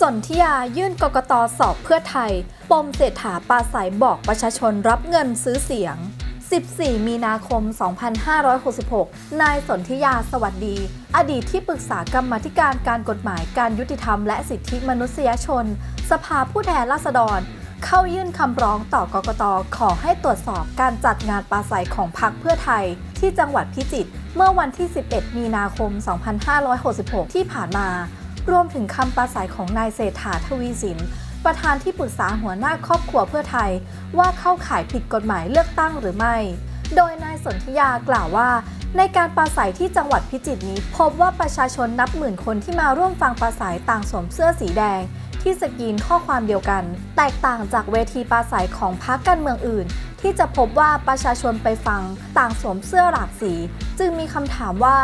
สนธิยายื่นกกตสอบเพื่อไทย ปมเศรษฐาปาศัยบอกประชาชนรับเงินซื้อเสียง 14 มีนาคม 2566 นายสนธิยาสวัสดี อดีตที่ปรึกษากรรมธิการการกฎหมายการยุติธรรมและสิทธิมนุษยชน สภาผู้แทนราษฎร เข้ายื่นคำร้องต่อกกตขอให้ตรวจสอบการจัดงานปาศัยของพรรคเพื่อไทย ที่จังหวัดพิจิตรเมื่อวันที่ 11 มีนาคม 2566 ที่ผ่านมา รวมถึงคำปราศัยของนายเศรษฐาทวีสิน ประธานที่ปรึกษาหัวหน้าครอบครัวเพื่อไทย ว่าเข้าข่ายผิดกฎหมายเลือกตั้งหรือไม่ โดยนายสนธยากล่าวว่า ในการปราศัยที่จังหวัดพิจิตรนี้ พบว่าประชาชนนับหมื่นคนที่มาร่วมฟังปราศัยต่างสวมเสื้อสีแดงที่สกรีนข้อความเดียวกัน แตกต่างจากเวทีปราศัยของพรรคการเมืองอื่น ที่จะพบว่าประชาชนไปฟังต่างสวมเสื้อหลากสี จึงมีคำถามว่า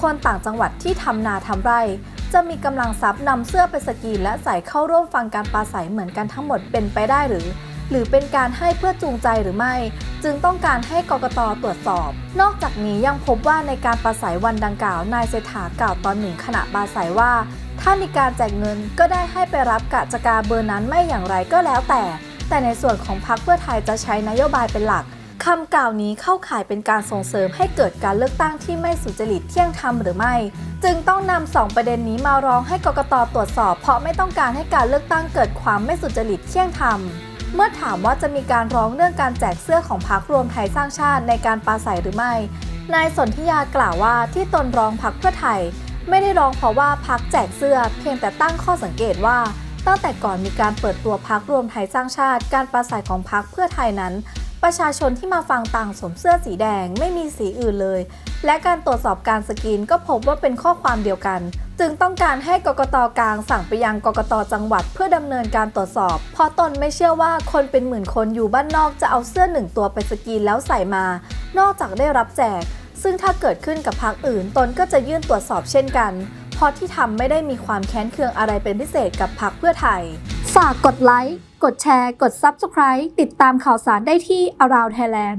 คนต่างจังหวัดที่ทำนาทำไร่ จะมีกำลังทรัพย์นำเสื้อไปสกรีนและใส่เข้าร่วมฟังการปราศัยเหมือนกันทั้งหมดเป็นไปได้หรือ หรือเป็นการให้เพื่อจูงใจหรือไม่ จึงต้องการให้กกตตรวจสอบ นอกจากนี้ยังพบว่าในการปราศัยวันดังกล่าวนายเศรษฐากล่าวตอนหนึ่งขณะปราศัยว่า ถ้ามีการแจกเงินก็ได้ให้ไปรับกะจกาเบอร์นั้นไม่อย่างไรก็แล้วแต่ แต่ในส่วนของพรรคเพื่อไทยจะใช้นโยบายเป็นหลัก คำกล่าวนี้เข้าข่ายเป็นการส่งเสริมให้เกิดการเลือกตั้งที่ไม่สุจริตเที่ยงธรรมหรือไม่ จึงต้องนำสองประเด็นนี้มาร้องให้กกตตรวจสอบ เพราะไม่ต้องการให้การเลือกตั้งเกิดความไม่สุจริตเที่ยงธรรมเมื่อถามว่าจะมีการร้องเรื่องการแจกเสื้อของพรรครวมไทยสร้างชาติในการปราศัยหรือไม่ นายสนธิยากล่าวว่าที่ตนร้องพรรคเพื่อไทย ไม่ได้ร้องเพราะว่าพรรคแจกเสื้อ เพียงแต่ตั้งข้อสังเกตว่า ตั้งแต่ก่อนมีการเปิดตัวพรรครวมไทยสร้างชาติ การปราศัยของพรรคเพื่อไทยนั้น ประชาชนที่มาฟังต่างสวมเสื้อสีแดงไม่มีสีอื่นเลย และการตรวจสอบการสกรีนก็พบว่าเป็นข้อความเดียวกัน จึงต้องการให้กกตกลางสั่งไปยังกกตจังหวัด เพื่อดำเนินการตรวจสอบ เพราะตนไม่เชื่อว่าคนเป็นหมื่นคนอยู่บ้านนอกจะเอาเสื้อหนึ่งตัวไปสกรีนแล้วใส่มา นอกจากได้รับแจก ซึ่งถ้าเกิดขึ้นกับพรรคอื่น ตนก็จะยื่นตรวจสอบเช่นกัน เพราะที่ทำไม่ได้มีความแค้นเคืองอะไรเป็นพิเศษกับพรรคเพื่อไทย ฝากกดไลค์ กดแชร์ กด Subscribe ติดตามข่าวสารได้ที่ Around Thailand